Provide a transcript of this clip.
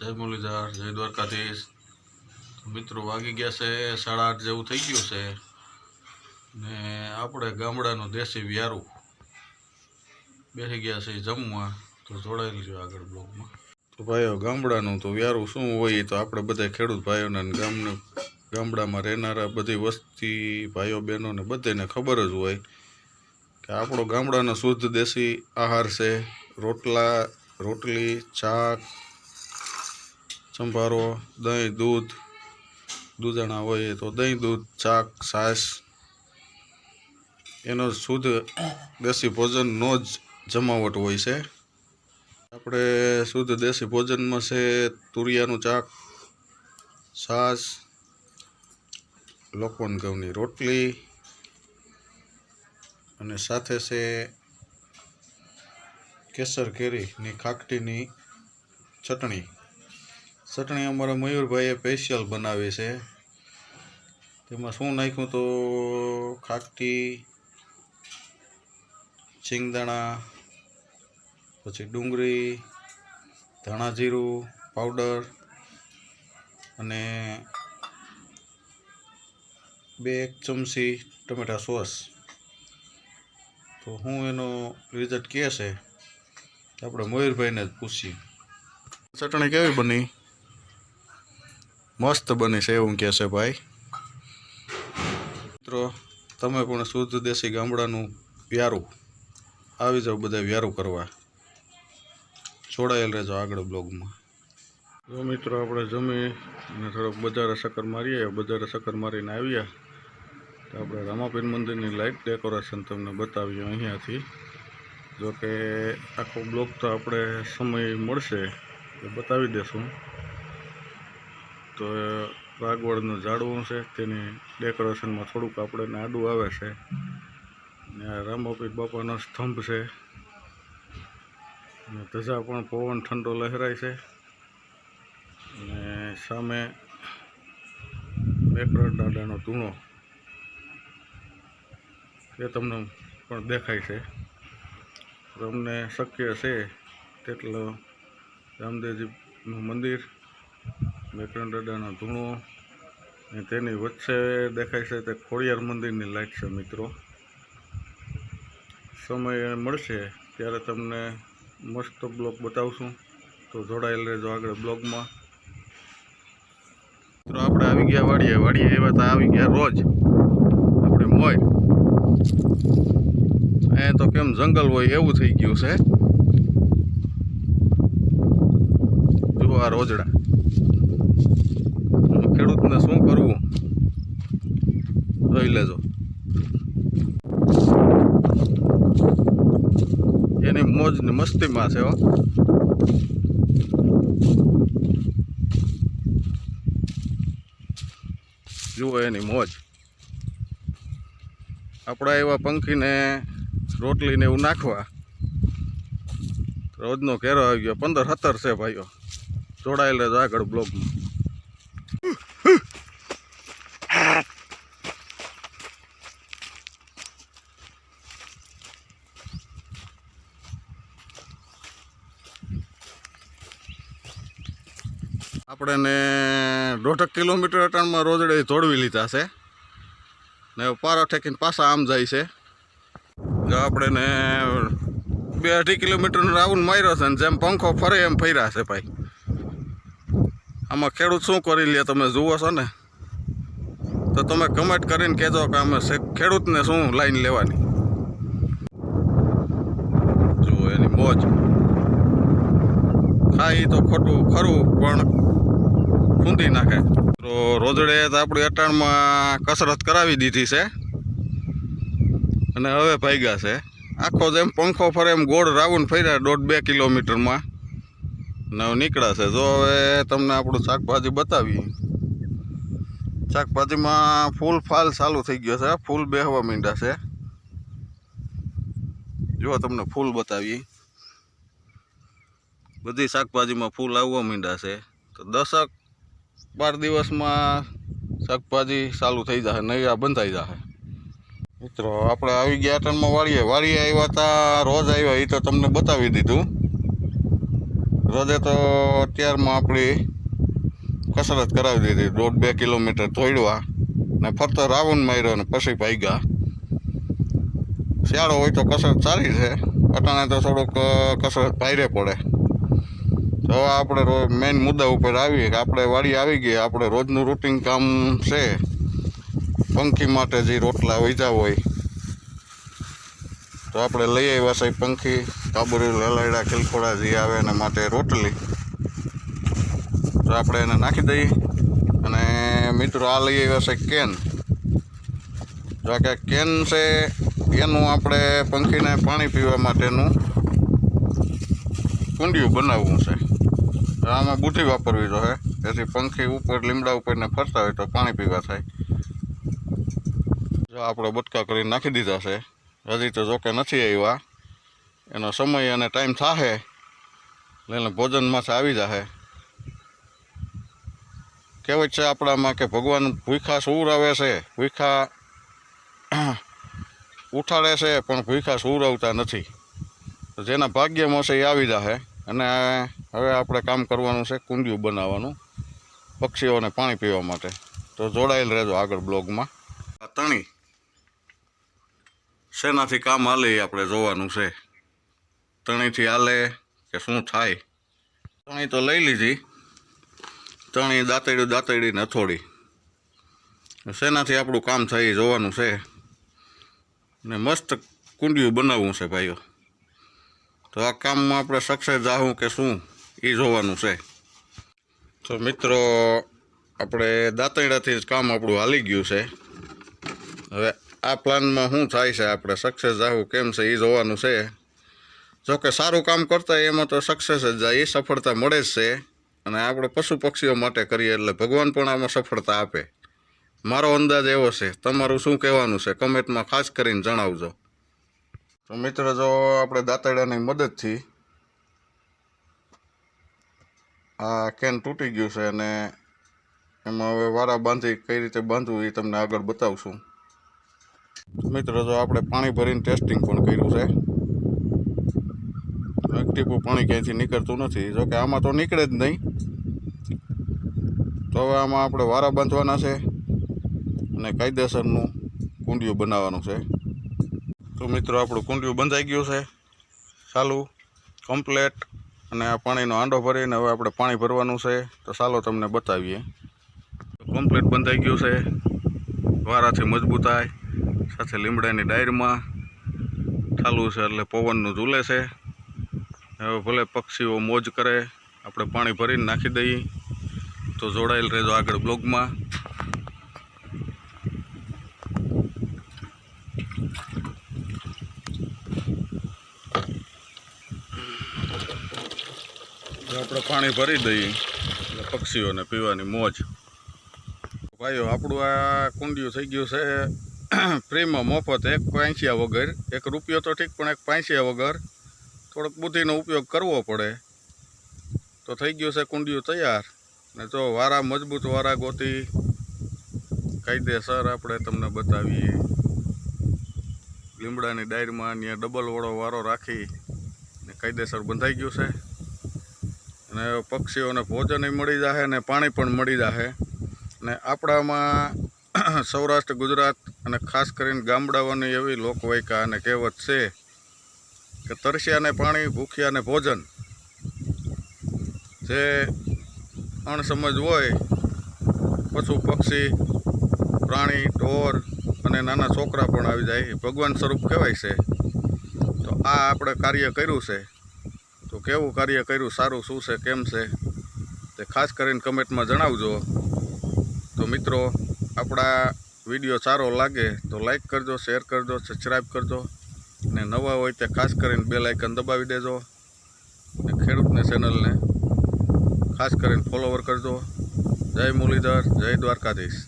જય મુરલીધર, જય દ્વારકાધીશ. મિત્રો વાગી ગયા છે સાડા આઠ જેવું થઈ ગયું છે. ને આપણે ગામડાનું દેશી વ્યારું બેસી ગયા છે જમવા. તો જોડાઈ છે આગળ બ્લોગમાં. તો ભાઈઓ, ગામડાનું તો વ્યારું શું હોય તો આપણે બધા ખેડૂત ભાઈઓને ગામને ગામડામાં રહેનારા બધી વસ્તી ભાઈઓ બહેનોને બધાને ખબર જ હોય કે આપણો ગામડાનો શુદ્ધ દેશી આહાર છે. રોટલા, રોટલી, શાક સંભારો, દહીં, દૂધ, દૂધાણા હોય તો દહીં, દૂધ, શાક, છાશ. એનો શુદ્ધ દેશી ભોજનનો જ જમાવટ હોય છે. આપણે શુદ્ધ દેશી ભોજનમાં છે તુરિયાનું ચાક છાશ લોકોન ઘઉંની રોટલી અને સાથે છે કેસર કેરીની ખાકટીની ચટણી. ચટણી અમારા મયુરભાઈએ સ્પેશિયલ બનાવી છે. તેમાં શું નાખ્યું તો ખાખટી શિંગદાણા પછી ડુંગળી, ધાણા જીરું, પાવડર અને બે એક ચમચી ટમેટા સોસ. તો હું એનો રિઝલ્ટ કહે છે? આપણે મયુરભાઈને જ પૂછીએ. ચટણી કેવી બની? મસ્ત બની છે એવું કહે છે ભાઈ. મિત્રો, તમે પણ શુદ્ધ દેશી ગામડાનું વ્યારું. આવી જાઓ બધા વ્યારું કરવા. જોડાયેલ રહેજો આગળ બ્લોગમાં. જો મિત્રો, આપણે જમી અને થોડોક બજારે ચક્કર મારીએ. બજારે ચક્કર મારીને આવ્યા. તો આપણે રામાપીર મંદિરની લાઇટ ડેકોરેશન તમને બતાવીએ અહીંયાથી. જોકે આખો બ્લોક તો આપણે સમય મળશે એ બતાવી દેશું. તો રાગવળનું ઝાડવું છે, તેની ડેકોરેશનમાં થોડુંક આપણે આડું આવે છે. ને આ રામાપીર બાપાનો સ્તંભ છે. અને ધજા પણ પવન ઠંડો લહેરાય છે. અને સામે મેકરણ દાદાનો ધૂણો. એ તમને પણ દેખાય છે. તમને શક્ય છે તેટલો રામદેવજીનું મંદિર મેકરણ દાદાનો ધૂણો. અને તેની વચ્ચે દેખાય છે તે ખોડિયાર મંદિરની લાઈટ છે મિત્રો. સમય મળશે ત્યારે તમને મસ્ત બ્લોગ બતાવશું. તો જોડાયેલ રહેજો આગળ બ્લોગમાં. મિત્રો, આપણે આવી ગયા વાડીએ. વાડીએ એવા તો આવી ગયા રોજ. આપણે મોય અહીંયા તો કેમ જંગલ હોય એવું થઈ ગયું છે. જુઓ આ રોજડા. ખેડૂતને શું કરવું? જોઈ લેજો. એની મોજ ને મસ્તીમાં છે હો. જુઓ એની મોજ. આપણા એવા પંખીને રોટલીને એવું નાખવા. રોજનો ઘેરો આવી ગયો. પંદર, સત્તર છે ભાઈઓ. જોડાયેલો રહેજો આગળ બ્લોગમાં. આપણે ને દોઢક કિલોમીટર અટાણમાં રોજડે તોડવી લીધા છે. ને પારો ઠેકીને પાછા આમ જાય છે. જો આપણે ને બે અઢી કિલોમીટરનો રાઉન્ડ માર્યો છે ને જેમ પંખો ફરે એમ ફર્યા છે ભાઈ. આમાં ખેડૂત શું કરી લે તમે જુઓ છો ને? તો તમે કમેન્ટ કરીને કહેજો કે અમે ખેડૂતને શું લાઈન લેવાની? જુઓ એની મોજ. ખાઈ તો ખોટું ખરું, પણ ખૂંદી નાખે. તો રોજડે તો આપણી અટાણમાં કસરત કરાવી દીધી છે. અને હવે ભાગ્યા છે. આખો જેમ પંખો ફરે એમ ગોળ રાઉન્ડ ફર્યા દોઢ બે કિલોમીટરમાં. ને નીકળાશે જો હવે તમને આપણું શાકભાજી બતાવીએ. શાકભાજીમાં ફૂલ ફાલ ચાલુ થઈ ગયો છે. ફૂલ બેહવા માંડ્યા છે. જો તમને ફૂલ બતાવીએ. બધી શાકભાજીમાં ફૂલ આવવા માંડ્યા છે. તો દસક બાર દિવસમાં શાકભાજી ચાલુ થઈ જશે નૈયા બંધાઈ જશે મિત્રો, આપણે આવી ગયા ટનમાં વાળીએ વાળીએ આવ્યા હતા રોજ આવ્યા એ તો તમને બતાવી દીધું. રોજે તો અત્યારમાં આપણી કસરત કરાવી દીધી. દોઢ બે કિલોમીટર દોડવા ને ફરતો રાવણ માર્યો ને પછી ભાગ્યા. શિયાળો હોય તો કસરત સારી છે. અટાણે તો થોડુંક કસરત ભારે પડે. તો હવે આપણે મેઇન મુદ્દા ઉપર આવીએ કે આપણે વાડી આવી ગઈ, આપણે રોજનું રૂટિન કામ છે. પંખી માટે જે રોટલા વૈજા હોય. તો આપણે લઈ આવ્યા છે પંખી. કાબુરી લલાયડા, ખિલખોડા જે આવે એના માટે રોટલી. તો આપણે એને નાખી દઈએ. અને મિત્રો, આ લઈ આવ્યા છે કેન જો કે કેન છે, એનું આપણે પંખીને પાણી પીવા માટેનું કુંડિયું બનાવવું છે. આમાં બુદ્ધિ વાપરવી જોઈએ જેથી પંખી ઉપર, લીમડા ઉપર ને ફરતા હોય તો પાણી પીવા થાય. જો આપણે બટકા કરી નાખી દીધા છે. હજી તો જોકે નથી આવ્યા. એનો સમય અને ટાઈમ થશે એટલે ભોજનમાંથી આવી જશે કહેવત છે આપણામાં કે ભગવાન ભૂખા સુવરાવે છે. ભૂખા ઉઠાડે છે, પણ ભૂખા સુવરાવતા નથી. જેના ભાગ્યમાં છે એ આવી જશે અને હવે આપણે કામ કરવાનું છે કુંડિયું બનાવવાનું, પક્ષીઓને પાણી પીવા માટે. તો જોડાયેલ રહેજો આગળ બ્લોગમાં. આ તણી શેનાથી કામ હાલે આપણે જોવાનું છે. તણીથી હાલે કે શું થાય? તણી તો લઈ લીધી. તણી દાંતેડ્યું દાંતેડી ને અથોડી. શેનાથી આપણું કામ થાય જોવાનું છે. ને મસ્ત કુંડિયું બનાવવું છે ભાઈઓ. તો આ કામમાં આપણે સક્સેસ જાહું કે શું? એ જોવાનું છે. તો મિત્રો, આપણે દાંતણીડાથી જ કામ આપણું હાલી ગયું છે. હવે આ પ્લાનમાં શું થાય છે, આપણે સક્સેસ જાવું કેમ છે, એ જોવાનું છે. જો કે સારું કામ કરતા એમાં તો સક્સેસ જ જાય, એ સફળતા મળે જ છે. અને આપણે પશુ પક્ષીઓ માટે કરીએ એટલે ભગવાન પણ આમાં સફળતા આપે. મારો અંદાજ એવો છે, તમારું શું કહેવાનું છે? કમેન્ટમાં ખાસ કરીને જણાવજો. તો મિત્રો, જો આપણે દાંતડાની મદદથી આ કેન તૂટી ગયું છે અને એમાં હવે વારા બાંધી કઈ રીતે બાંધવું એ તમને આગળ બતાવશું. મિત્રો, જો આપણે પાણી ભરીને ટેસ્ટિંગ પણ કર્યું છે. એક ટીપું પાણી ક્યાંયથી નીકળતું નથી. જોકે આમાં તો નીકળે જ નહીં. તો હવે આમાં આપણે વારા બાંધવાના છે અને કાયદેસરનું કુંડિયું બનાવવાનું છે. તો મિત્રો, આપણું કુંડિયું બંધાઈ ગયું છે. ચાલુ કમ્પ્લેટ અને આ પાણીનો આંડો ભરીને હવે આપણે પાણી ભરવાનું છે. તો ચાલો તમને બતાવીએ. કમ્પ્લીટ બંધાઈ ગયું છે. વારાથી મજબૂતાય સાથે લીમડાની ડાયરમાં ચાલુ છે એટલે પવનનું ઝૂલે છે. હવે ભલે પક્ષીઓ મોજ કરે, આપણે પાણી ભરીને નાખી દઈએ. તો જોડાયેલ રહેજો આગળ બ્લોગમાં. આપણે પાણી ભરી દઈએ. એટલે પક્ષીઓને પીવાની મોજ. ભાઈઓ, આપણું આ કુંડિયું થઈ ગયું છે ફ્રીમાં મફત, એક પાંચિયા વગર. એક રૂપિયો તો ઠીક, પણ એક પાંસિયા વગર. થોડોક બુદ્ધિનો ઉપયોગ કરવો પડે. તો થઈ ગયું છે કુંડિયું તૈયાર. ને જો વારા, મજબૂત વારા ગોતી કાયદેસર આપણે તમને બતાવીએ. લીમડાની ડાયરમાં ત્યાં ડબલ વાળો વારો રાખી ને કાયદેસર બંધાઈ ગયું છે. અને પક્ષીઓને ભોજન મળી જશે ને પાણી પણ મળી જશે ને આપણામાં સૌરાષ્ટ્ર, ગુજરાત અને ખાસ કરીને ગામડાઓની એવી લોકવાયકા અને કહેવત છે કે તરસ્યાને પાણી, ભૂખ્યાને ભોજન. જે અણસમજ હોય, પશુ, પક્ષી, પ્રાણી, ઢોર અને નાના છોકરા પણ આવી જાય. ભગવાન સ્વરૂપ કહેવાય છે. તો આ આપણે કાર્ય કર્યું છે. કેવું કાર્ય કર્યું, સારું શું છે, કેમ છે, તે ખાસ કરીને કમેન્ટમાં જણાવજો. તો મિત્રો, આપણા વીડિયો સારો લાગે તો લાઈક કરજો, શેર કરજો સબસ્ક્રાઈબ કરજો અને નવા હોય તે ખાસ કરીને બે લાઇકન દબાવી દેજો. અને ખેડૂતને ચેનલને ખાસ કરીને ફોલોવર કરજો. જય મુરલીધર, જય દ્વારકાધીશ.